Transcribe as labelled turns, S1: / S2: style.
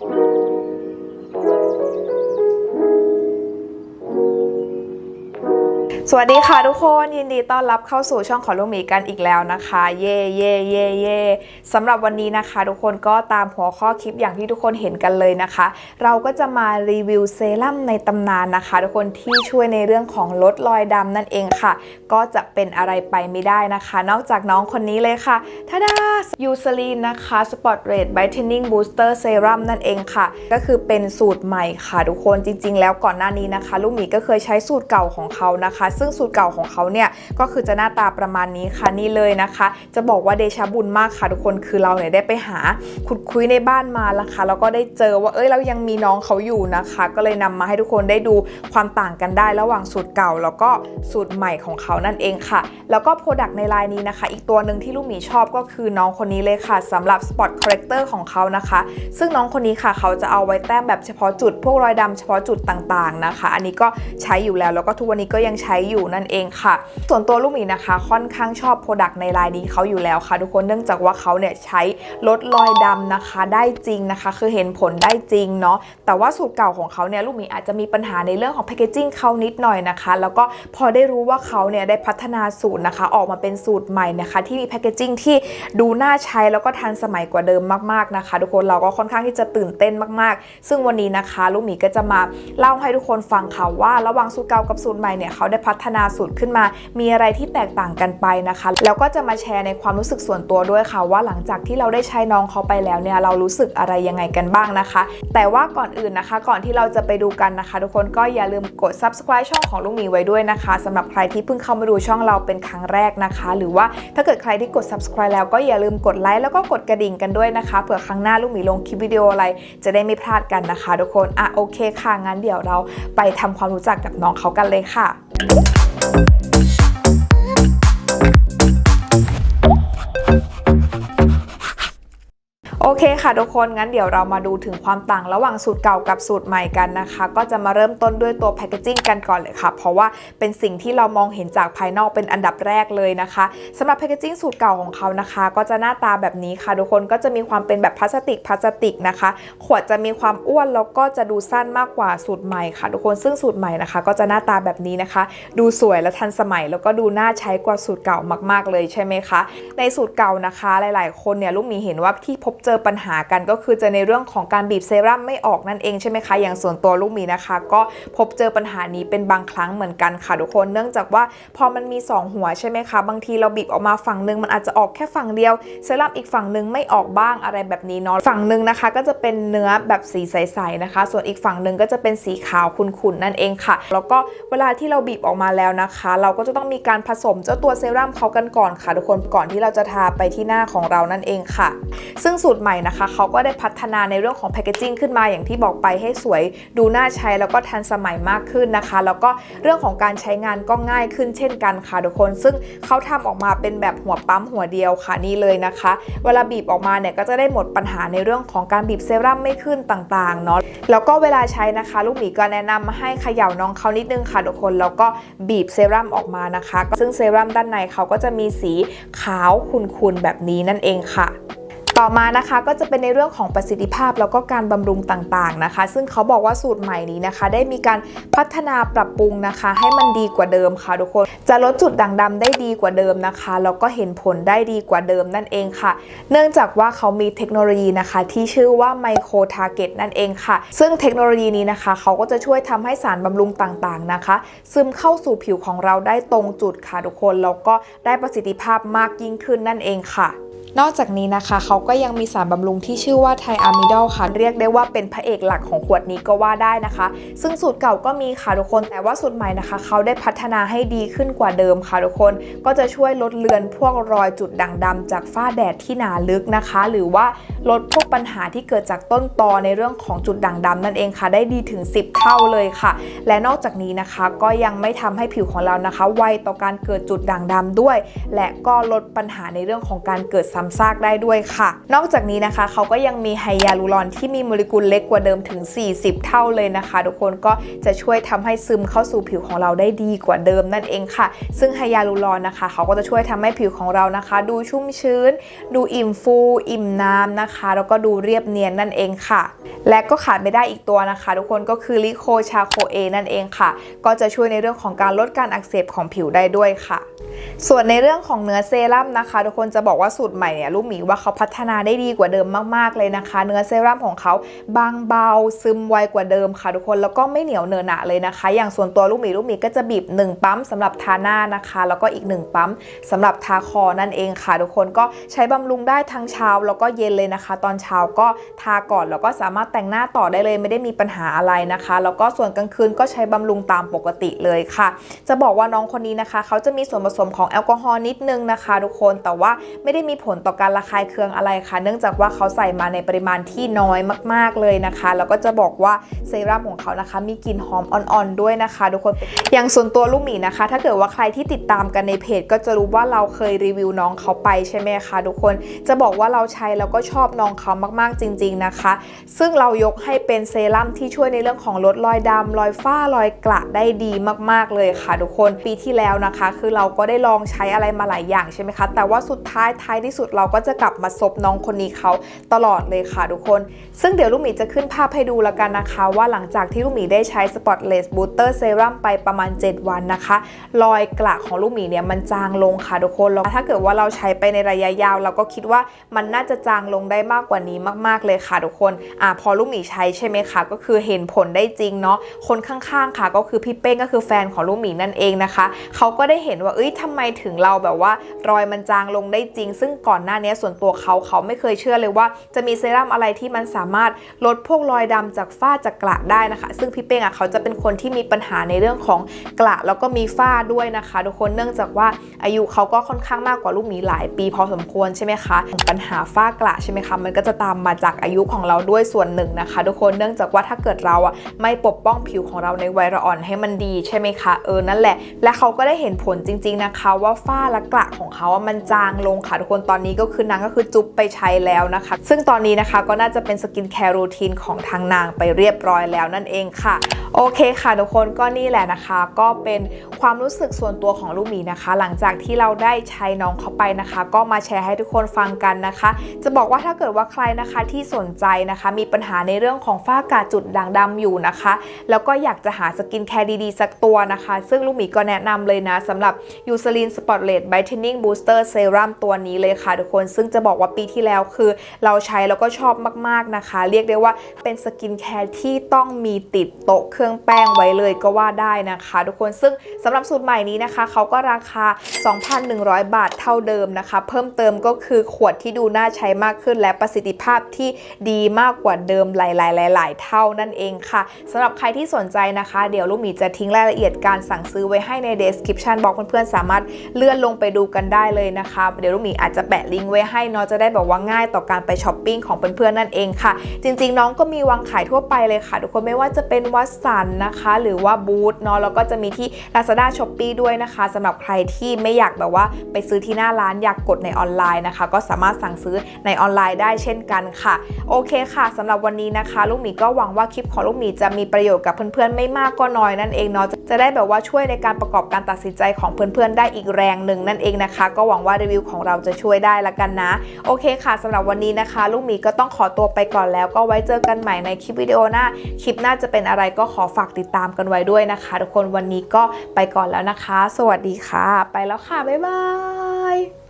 S1: Thank you. สวัสดีค่ะทุกคนยินดีต้อนรับเข้าสู่ช่องของลูกหมีกันอีกแล้วนะคะ เย่เย่เย่เย่สำหรับวันนี้นะคะ ทุกคนก็ตามหัวข้อคลิปอย่างที่ทุกคนเห็นกันเลยนะคะ เราก็จะมารีวิวเซรั่มในตำนานนะคะ ทุกคนที่ช่วยในเรื่องของลดรอยดำนั่นเองค่ะ ก็จะเป็นอะไรไปไม่ได้นะคะ นอกจากน้องคนนี้เลยค่ะทาดายูซลีนนะคะสปอตเร e ไบเทนนิ่งบูสเตอร์เซรั่มนั่นเองค่ะ ก็คือเป็นสูตรใหม่ค่ะ ทุกคนจริง ๆ แล้วก่อนหน้านี้นะคะ ลูกหมีก็เคยใช้สูตรเก่าของเขานะคะซึ่งสูตรเก่าของเขาเนี่ยก็คือจะหน้าตาประมาณนี้ค่ะนี่เลยนะคะ จะบอกว่าเดชบุญมากค่ะทุกคนคือเราเนี่ยได้ไปหาขุดคุยในบ้านมาแล้วค่ะแล้วก็ได้เจอว่าเอ้ยเรายังมีน้องเขาอยู่นะคะ ก็เลยนำมาให้ทุกคนได้ดูความต่างกันได้ระหว่างสูตรเก่า แล้วก็สูตรใหม่ของเขานั่นเองค่ะ แล้วก็โปรดักต์ในไลน์นี้นะคะ อีกตัวหนึ่งที่ลูกหมีชอบก็คือน้องคนนี้เลยค่ะสำหรับ Spot Corrector ของเขานะคะ ซึ่งน้องคนนี้ค่ะเขาจะเอาไว้แต้มแบบเฉพาะจุดพวกรอยดำเฉพาะจุดต่างๆนะคะ อันนี้ก็ใช้อยู่แล้วแล้วก็ทุกวันนี้ก็ยังใช้อยู่นั่นเองค่ะ ส่วนตัวลูกหมีนะคะ ค่อนข้างชอบโปรดักต์ในไลน์นี้เขาอยู่แล้วค่ะ ทุกคนเนื่องจากว่าเขาเนี่ยใช้ลดรอยดำนะคะได้จริงนะคะ คือเห็นผลได้จริงเนาะแต่ว่าสูตรเก่าของเขาเนี่ยลูกหมีอาจจะมีปัญหาในเรื่องของแพคเกจิ้งเขานิดหน่อยนะคะ แล้วก็พอได้รู้ว่าเขาเนี่ยได้พัฒนาสูตรนะคะ ออกมาเป็นสูตรใหม่นะคะ ที่มีแพคเกจิ้งที่ดูน่าใช้แล้วก็ทันสมัยกว่าเดิมมากๆนะคะ ทุกคนเราก็ค่อนข้างที่จะตื่นเต้นมากๆ ซึ่งวันนี้นะคะ ลูกหมีก็จะมาเล่าให้ทุกคนฟังค่ะว่าระหว่างสูตรเก่ากับสูตรใหม่เนี่ยเขาได้พัฒนาสูตรขึ้นมา มีอะไรที่แตกต่างกันไปนะคะ แล้วก็จะมาแชร์ในความรู้สึกส่วนตัวด้วยค่ะ ว่าหลังจากที่เราได้ใช้น้องเขาไปแล้วเนี่ยเรารู้สึกอะไรยังไงกันบ้างนะคะ แต่ว่าก่อนอื่นนะคะ ก่อนที่เราจะไปดูกันนะคะ ทุกคนก็อย่าลืมกด subscribe ช่องของลูกหมีไว้ด้วยนะคะสำหรับใครที่เพิ่งเข้ามาดูช่องเราเป็นครั้งแรกนะคะ หรือว่าถ้าเกิดใครที่กด subscribe แล้วก็อย่าลืมกดไลค์แล้วก็กดกระดิ่งกันด้วยนะคะเผื่อครั้งหน้าลูกหมีลงคลิปวิดีโออะไร จะได้ไม่พลาดกันนะคะ ทุกคนอะโอเคค่ะงั้นเดี๋ยวเราไปทำความรู้จักกับน้องเขากันเลยค่ะ Thank you. โอเคค่ะทุกคนงั้นเดี๋ยวเรามาดูถึงความต่างระหว่างสูตรเก่ากับสูตรใหม่กันนะคะ ก็จะมาเริ่มต้นด้วยตัวแพคเกจิ้งกันก่อนเลยค่ะ เพราะว่าเป็นสิ่งที่เรามองเห็นจากภายนอกเป็นอันดับแรกเลยนะคะสำหรับแพคเกจิ้งสูตรเก่าของเขานะคะ ก็จะหน้าตาแบบนี้ค่ะทุกคนก็จะมีความเป็นแบบพลาสติกพลาสติกนะคะ ขวดจะมีความอ้วนแล้วก็จะดูสั้นมากกว่าสูตรใหม่ค่ะ ทุกคนซึ่งสูตรใหม่นะคะ ก็จะหน้าตาแบบนี้นะคะ ดูสวยและทันสมัย แล้วก็ดูน่าใช้กว่าสูตรเก่ามาก ๆเลยใช่ไหมคะ ในสูตรเก่านะคะ หลาย ๆ คนเนี่ยลูกมีเห็นว่าที่พบเจอปัญหากันก็คือจะในเรื่องของการบีบเซรั่มไม่ออกนั่นเองใช่ไหมคะ อย่างส่วนตัวลูกหมีนะคะ ก็พบเจอปัญหานี้เป็นบางครั้งเหมือนกันค่ะทุกคน เนื่องจากว่าพอมันมี 2 หัวใช่ไหมคะ บางทีเราบีบออกมาฝั่งหนึ่งมันอาจจะออกแค่ฝั่งเดียว เซรั่มอีกฝั่งหนึ่งไม่ออกบ้างอะไรแบบนี้เนาะ ฝั่งหนึ่งนะคะ ก็จะเป็นเนื้อแบบสีใสๆนะคะ ส่วนอีกฝั่งหนึ่งก็จะเป็นสีขาวขุ่นๆนั่นเองค่ะ แล้วก็เวลาที่เราบีบออกมาแล้วนะคะ เราก็จะต้องมีการผสมเจ้าตัวเซรั่มเขากันก่อนค่ะทุกคน ก่อนที่เราจะทาไปที่หน้าของเรานั่นเองค่ะ ซึ่งสูตรใหม่นะคะเขาก็ได้พัฒนาในเรื่องของแพคเกจิ้งขึ้นมาอย่างที่บอกไปให้สวยดูน่าใช้แล้วก็ทันสมัยมากขึ้นนะคะ แล้วก็เรื่องของการใช้งานก็ง่ายขึ้นเช่นกันค่ะทุกคน ซึ่งเขาทำออกมาเป็นแบบหัวปั๊มหัวเดียวค่ะนี่เลยนะคะ เวลาบีบออกมาเนี่ยก็จะได้หมดปัญหาในเรื่องของการบีบเซรั่มไม่ขึ้นต่างๆเนาะแล้วก็เวลาใช้นะคะ ลูกหมีก็แนะนำมาให้เขย่าน้องเขานิดนึงค่ะทุกคนแล้วก็บีบเซรั่มออกมานะคะ ซึ่งเซรั่มด้านในเขาก็จะมีสีขาวขุ่นๆแบบนี้นั่นเองค่ะ ต่อมานะคะก็จะเป็นในเรื่องของประสิทธิภาพแล้วก็การบำรุงต่างๆนะคะ ซึ่งเขาบอกว่าสูตรใหม่นี้นะคะ ได้มีการพัฒนาปรับปรุงนะคะ ให้มันดีกว่าเดิมค่ะทุกคน จะลดจุดด่างดำได้ดีกว่าเดิมนะคะแล้วก็เห็นผลได้ดีกว่าเดิมนั่นเองค่ะ เนื่องจากว่าเขามีเทคโนโลยีนะคะ ที่ชื่อว่าไมโครทาร์เก็ตนั่นเองค่ะ ซึ่งเทคโนโลยีนี้นะคะ เขาก็จะช่วยทำให้สารบำรุงต่างๆนะคะ ซึมเข้าสู่ผิวของเราได้ตรงจุดค่ะทุกคนแล้วก็ได้ประสิทธิภาพมากยิ่งขึ้นนั่นเองค่ะ นอกจากนี้นะคะ เขาก็ยังมีสารบำรุงที่ชื่อว่าไทอะมิดอลค่ะ เรียกได้ว่าเป็นพระเอกหลักของขวดนี้ก็ว่าได้นะคะ ซึ่งสูตรเก่าก็มีค่ะทุกคน แต่ว่าสูตรใหม่นะคะ เขาได้พัฒนาให้ดีขึ้นกว่าเดิมค่ะทุกคน ก็จะช่วยลดเลือนพวกรอยจุดด่างดำจากฝ้าแดดที่หนาลึกนะคะ หรือว่าลดพวกปัญหาที่เกิดจากต้นตอในเรื่องของจุดด่างดำนั่นเองค่ะ ได้ดีถึง 10 เท่าเลยค่ะ และนอกจากนี้นะคะก็ยังไม่ทำให้ผิวของเรานะคะ ไวต่อการเกิดจุดด่างดำด้วย และก็ลดปัญหาในเรื่องของการเกิดซ้ำซากได้ด้วยค่ะ นอกจากนี้นะคะเขาก็ยังมีไฮยาลูรอนที่มีโมเลกุลเล็กกว่าเดิมถึง 40 เท่าเลยนะคะ ทุกคนก็จะช่วยทำให้ซึมเข้าสู่ผิวของเราได้ดีกว่าเดิมนั่นเองค่ะ ซึ่งไฮยาลูรอนนะคะเขาก็จะช่วยทำให้ผิวของเรานะคะ ดูชุ่มชื้น ดูอิ่มฟู อิ่มน้ำนะคะ แล้วก็ดูเรียบเนียนนั่นเองค่ะ และก็ขาดไม่ได้อีกตัวนะคะ ทุกคนก็คือลิโคชาโคเอนั่นเองค่ะ ก็จะช่วยในเรื่องของการลดการอักเสบของผิวได้ด้วยค่ะ ส่วนในเรื่องของเนื้อเซรั่มนะคะ ทุกคนจะบอกว่าสูตรใหม่เนี่ยลูกหมีว่าเขาพัฒนาได้ดีกว่าเดิมมากๆเลยนะคะ เนื้อเซรั่มของเขาบางเบาซึมไวกว่าเดิมค่ะทุกคนแล้วก็ไม่เหนียวเนอะหนะเลยนะคะ อย่างส่วนตัวลูกหมีลูกหมีก็จะบีบ 1 ปั๊มสำหรับทาหน้านะคะ แล้วก็อีก 1 ปั๊มสำหรับทาคอนั่นเองค่ะ ทุกคนก็ใช้บำรุงได้ทั้งเช้าแล้วก็เย็นเลยนะคะ ตอนเช้าก็ทาก่อนแล้วก็สามารถแต่งหน้าต่อได้เลยไม่ได้มีปัญหาอะไรนะคะ แล้วก็ส่วนกลางคืนก็ใช้บำรุงตามปกติเลยค่ะ จะบอกว่าน้องคนนี้นะคะ เขาจะมีส่วนผสมของแอลกอฮอล์นิดนึงนะคะ ทุกคนแต่ว่าไม่ได้มีผลต่อการระคายเคืองอะไรค่ะ เนื่องจากว่าเขาใส่มาในปริมาณที่น้อยมาก ๆเลยนะคะแล้วก็จะบอกว่าเซรั่มของเขานะคะ มีกลิ่นหอมอ่อนๆด้วยนะคะ ทุกคนอย่างส่วนตัวลูกหมีนะคะ ถ้าเกิดว่าใครที่ติดตามกันในเพจ ก็จะรู้ว่าเราเคยรีวิวน้องเขาไปใช่ไหมคะทุกคนจะบอกว่าเราใช้แล้วก็ชอบน้องเขามากๆจริง ๆนะคะ ซึ่งเรายกให้เป็นเซรั่มที่ช่วยในเรื่องของลดรอยดำรอยฝ้ารอยกระได้ดีมากๆเลยค่ะ ทุกคนปีที่แล้วนะคะ คือเราก็ได้ลองใช้อะไรมาหลายอย่างใช่ไหมคะ แต่ว่าสุดท้ายท้ายที่สุดเราก็จะกลับมาซบน้องคนนี้เขาตลอดเลยค่ะทุกคน ซึ่งเดี๋ยวลูกหมีจะขึ้นภาพให้ดูแล้วกันนะคะ ว่าหลังจากที่ลูกหมีได้ใช้ Spotless Booster Serum ไปประมาณ 7 วันนะคะ รอยกระของลูกหมีเนี่ยมันจางลงค่ะทุกคนแล้วถ้าเกิดว่าเราใช้ไปในระยะยาว เราก็คิดว่ามันน่าจะจางลงได้มากกว่านี้มาก ๆเลยค่ะทุกคนอ่าพอลูกหมีใช้ใช่ไหมคะก็คือเห็นผลได้จริงเนาะคนข้างๆค่ะ ก็คือพี่เป้งก็คือแฟนของลูกหมีนั่นเองนะคะเขาก็ได้เห็นว่าเอ้ยทำไมถึงเราแบบว่ารอยมันจางลงได้จริง ซึ่งก่อนหน้านี้ส่วนตัวเขาเขาไม่เคยเชื่อเลยว่า จะมีเซรั่มอะไรที่มันสามารถลดพวกรอยดำจากฝ้าจากกระได้นะคะ ซึ่งพี่เป้งอะเขาจะเป็นคนที่มีปัญหาในเรื่องของกระแล้วก็มีฝ้าด้วยนะคะ ทุกคนเนื่องจากว่าอายุเขาก็ค่อนข้างมากกว่าลูกหมีหลายปีพอสมควรใช่ไหมคะปัญหาฝ้ากระใช่ไหมคะมันก็จะตามมาจากอายุของเราด้วยส่วนหนึ่งนะคะ ทุกคนเนื่องจากว่าถ้าเกิดเราอะไม่ปกป้องผิวของเราในวัยระอ่อนให้มันดีใช่ไหมคะเออนั่นแหละ และเขาก็ได้เห็นผลจริง ๆนะคะว่าฝ้าและกระของเขาอะมันจางลงค่ะทุกคนตอนนี้ก็คือนางก็คือจุ๊บไปใช้แล้วนะคะ ซึ่งตอนนี้นะคะก็น่าจะเป็นสกินแคร์รูทีนของทางนางไปเรียบร้อยแล้วนั่นเองค่ะ โอเคค่ะทุกคนก็นี่แหละนะคะ ก็เป็นความรู้สึกส่วนตัวของลูกหมีนะคะ หลังจากที่เราได้ใช้น้องเขาไปนะคะ ก็มาแชร์ให้ทุกคนฟังกันนะคะ จะบอกว่าถ้าเกิดว่าใครนะคะที่สนใจนะคะ มีปัญหาในเรื่องของฝ้ากระจุดด่างดำอยู่นะคะ แล้วก็อยากจะหาสกินแคร์ดีๆ สักตัวนะคะ ซึ่งลูกหมีก็แนะนำเลยนะสำหรับยูซลินสปอตเลตไบเทนนิ่งบูสเตอร์เซรั่มตัวนี้เลยค่ะทุกคน ซึ่งจะบอกว่าปีที่แล้วคือเราใช้แล้วก็ชอบมาก ๆ นะคะ เรียกได้ว่าเป็นสกินแคร์ที่ต้องมีติดโต๊ะเครื่องแป้งไว้เลยก็ว่าได้นะคะ ทุกคนซึ่งสำหรับสูตรใหม่นี้นะคะเขาก็ราคา 2,100 บาทเท่าเดิมนะคะ เพิ่มเติมก็คือขวดที่ดูน่าใช้มากขึ้น และประสิทธิภาพที่ดีมากกว่าเดิมหลายๆหลายๆเท่านั่นเองค่ะสำหรับใครที่สนใจนะคะ เดี๋ยวลูกหมีจะทิ้งรายละเอียดการสั่งซื้อไว้ให้ใน description บอกเพื่อนๆสามารถเลื่อนลงไปดูกันได้เลยนะคะเดี๋ยวลูกหมีอาจจะแปะลิงก์ไว้ให้เนาะจะได้แบบว่าง่ายต่อการไปช้อปปิ้งของเพื่อนๆนั่นเองค่ะ จริง ๆ น้องก็มีวางขายทั่วไปเลยค่ะ ทุกคนไม่ว่าจะเป็นวัดสันนะคะ หรือว่าบูธเนาะแล้วก็จะมีที่ Lazada s h o p e e ด้วยนะคะสำหรับใครที่ไม่อยากแบบว่าไปซื้อที่หน้าร้านอยากกดในออนไลน์นะคะ ก็สามารถสั่งซื้อในออนไลน์ได้เช่นกันค่ะ โอเคค่ะสำหรับวันนี้นะคะ ลูกหมีก็หวังว่าคลิปของลูกหมีจะมีประโยชน์กับเพื่อนๆไม่มากก็น้อยนั่นเองเนาะจะได้แบบว่าช่วยในการประกอบการตัดสินใจของเพื่อนๆได้อีกแรงหนึ่งนั่นเองนะคะ ก็หวังว่ารีวิวของเราจะช่วยได้ละกันนะ โอเคค่ะสำหรับวันนี้นะคะ ลูกหมีก็ต้องขอตัวไปก่อนแล้ว ก็ไว้เจอกันใหม่ในคลิปวิดีโอหน้า คลิปหน้าจะเป็นอะไรก็ขอฝากติดตามกันไว้ด้วยนะคะ ทุกคนวันนี้ก็ไปก่อนแล้วนะคะ สวัสดีค่ะ ไปแล้วค่ะบ๊ายบาย